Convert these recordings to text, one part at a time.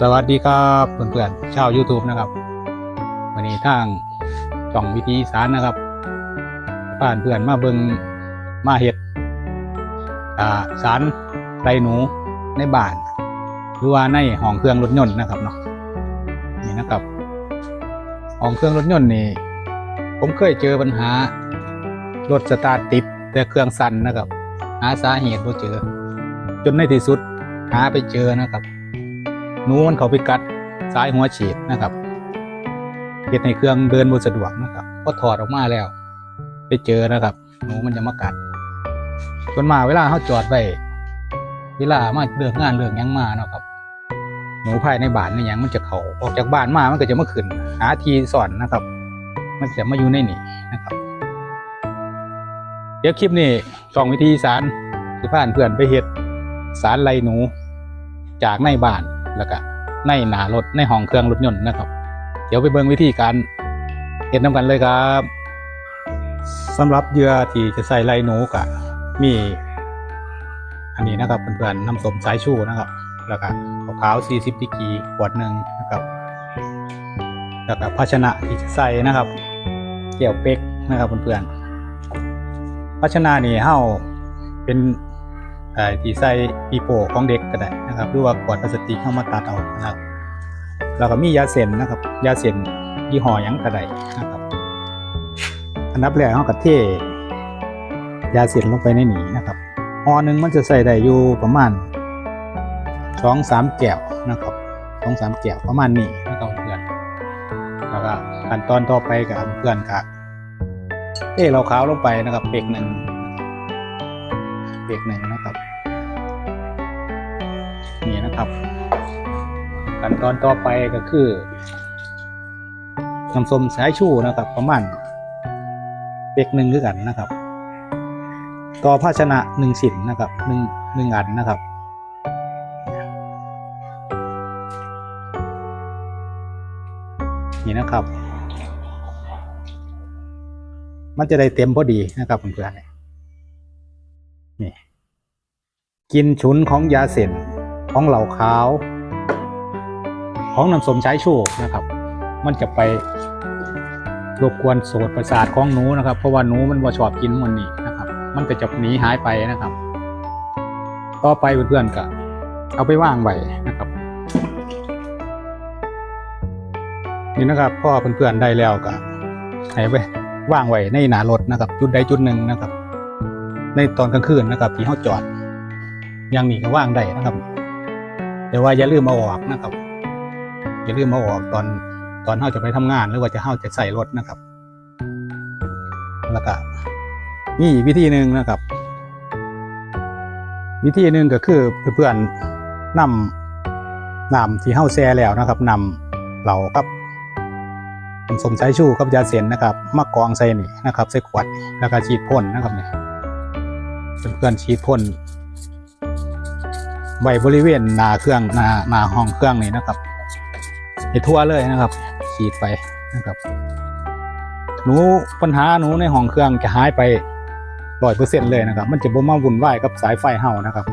สวัสดีครับเพื่อนๆชาว YouTube นะครับ วันนี้ทางช่องวิธีสารนะครับบ้านเพื่อนมาเบิงมาเห็ดสารไรหนูในบ้าน หรือว่าในห้องเครื่องรถยนต์นะครับเนาะนี่นะครับห้องเครื่องรถยนต์นี่ผมเคยเจอปัญหารถสตาร์ทติดแต่เครื่องสั่นนะครับ หาสาเหตุบ่เจอ จนในที่สุดหาไปเจอนะครับ นูมันเขาไปกัดสายหัวฉีดนะครับเฮ็ดให้เครื่องเดินบ่สะดวกนะครับพอถอดออกมาแล้ว ไปเจอนะครับหนูมันจะมากัดจนมาเวลาเขาจอดไว้เวลามาเลือกงานเลือกยังมาเนาะครับหนูภายในบ้านนี่ยังมันจะเขาออกจากบ้านมามันก็จะมาขึ้น หาทีสอนนะครับ มันจะมาอยู่ในนี่นะครับ เดี๋ยวคลิปนี้สองวิธีสารที่บ้านเพื่อนไปเฮ็ดสารไรหนูจากในบ้าน แล้วก็ในหนารถในห้องเครื่องรถยนต์นะครับ เดี๋ยวไปเบิ่งวิธีการเฮ็ดน้ำกันเลยครับสำหรับเหยื่อที่จะใส่ไรหนูกะมี อันนี้นะครับเพื่อนๆน้ำสมสายชูนะครับ แล้วก็ขาวๆ40ดิกรีขวดหนึ่งนะครับแล้วก็ภาชนะที่จะใส่นะครับเกี่ยวเป๊กนะครับเพื่อนๆภาชนะนี่เฮาเป็น ที่ใส่ปีโป้ของเด็กก็ได้นะครับหรือว่าขวดพลาสติกเข้ามาตัดเอานะครับแล้วก็มียาเส้นนะครับ ยาเส้นยี่ห้อยังก็ได้นะครับ อันดับแรกเฮาก็เทยาเส้นลงไปในหนีนะครับห่อหนึ่งมันจะใส่ได้อยู่ประมาณสองสามแก้วนะครับสองสามแก้วประมาณนี้นะครับเพื่อนแล้วก็ขั้นตอนต่อไปกับเพื่อนครับเทเราขาวลงไปนะครับเบรกหนึ่งเบรกหนึ่งนะครับ นี่นะครับขั้นตอนต่อไปก็คือน้ำส้มสายชูนะครับ ประมาณเบกหนึ่งคือกันนะครับ ต่อภาชนะหนึ่งสินนะครับหนึ่งหนึ่งอันนะครับนี่นะครับ มันจะได้เต็มพอดีนะครับเพื่อนๆนี่กินฉุนของยาเส้น ของเหล่าขาว ของน้ำส้มสายชูนะครับ มันจะไปรบกวนโสตประสาทของหนูนะครับ เพราะว่าหนูมันบ่ชอบกินมันนี่นะครับ มันก็จะหนีหายไปนะครับ ต่อไปเพื่อนๆก็เอาไปว่างไว้นะครับนี่นะครับพ่อเพื่อนๆได้แล้วก็ให้ไปว่างไว้ในหนารถนะครับ จุดใดจุดหนึ่งนะครับ ในตอนกลางคืนนะครับที่เขาจอดอยังนี้ก็ว่างได้นะครับ แต่ว่าอย่าลืมเอาออกนะครับ อย่าลืมเอาออกตอนตอนเขาจะไปทำงานหรือว่าจะเขาจะใส่รถนะครับ แล้วก็นี่วิธีหนึ่งนะครับ วิธีหนึ่งก็คือเพื่อนๆนำนำที่เข้าแช่แล้วนะครับนำเหล่ากับผสมสายชูกับยาเสนนะครับมากองใส่นี่นะครับใส่ขวดนี่แล้วก็ฉีดพ่นนะครับนี่เพื่อนๆฉีดพ่น ไว้บริเวณหน้าเครื่องหน้าหน้าห้องเครื่องนี่นะครับให้ทั่วเลยนะครับฉีดไปนะครับหนูปัญหาหนูในห้องเครื่องจะหายไปร้อยเปอร์เซ็นต์เลยนะครับ มันจะบ่มาวุ่นวายกับสายไฟเฮานะครับ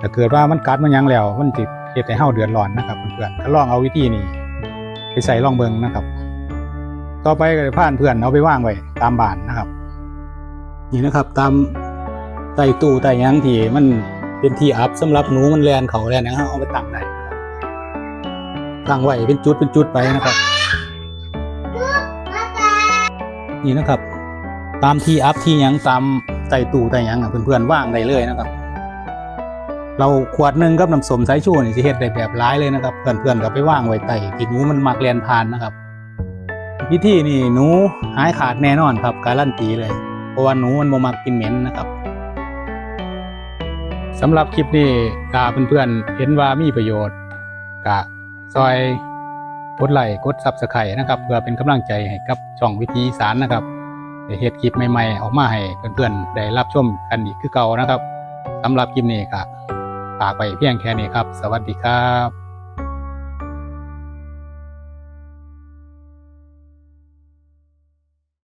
ถ้าเกิดว่ามันกัดมันยังแล้ว มันจิดเฮ็ดให้เฮาเดือดร้อนนะครับเพื่อนๆก็ลองเอาวิธีนี้ไปใส่ลองเบิ่งนะครับ ต่อไปก็ผ่านเพื่อนเอาไปว่างไว้ตามบ้านนะครับ นี่นะครับ ตามใต้ตู้ใต้ยังที่มัน เป็นที่อับสำหรับหนูมันแลนเขาแลนหยังเอาไปตั้งได้ตั้งไว้เป็นจุดเป็นจุดไปนะครับ นี่นะครับ ตามที่อัพที่ยังตามใต้ตู้ใต้หยังอะเพื่อนๆว่างได้เลยนะครับ เราขวดหนึ่งกับน้ำสมสายชูนี่สิเฮ็ดได้แบบร้ายเลยนะครับ เพื่อนๆก็ไปว่างไว้ใต้ที่หนูมันมักเรียนทานนะครับวิธีนี่หนูหายขาดแน่นอนครับการันตีเลย เพราะว่าหนูมันบ่มักกินเหม็นนะครับ สำหรับคลิปนี้กาเพื่อนๆเห็นว่ามีประโยชน์กะซอยกดไลค์กดซับสไครต์นะครับ เพื่อเป็นกำลังใจให้กับช่องวิธีสารนะครับได้เฮ็ดคลิปใหม่ๆออกมาให้เพื่อนๆได้รับชมกันอีกคือเก่านะครับสำหรับคลิปนี้ก็ฝากไปเพียงแค่นี้ครับ สวัสดีครับ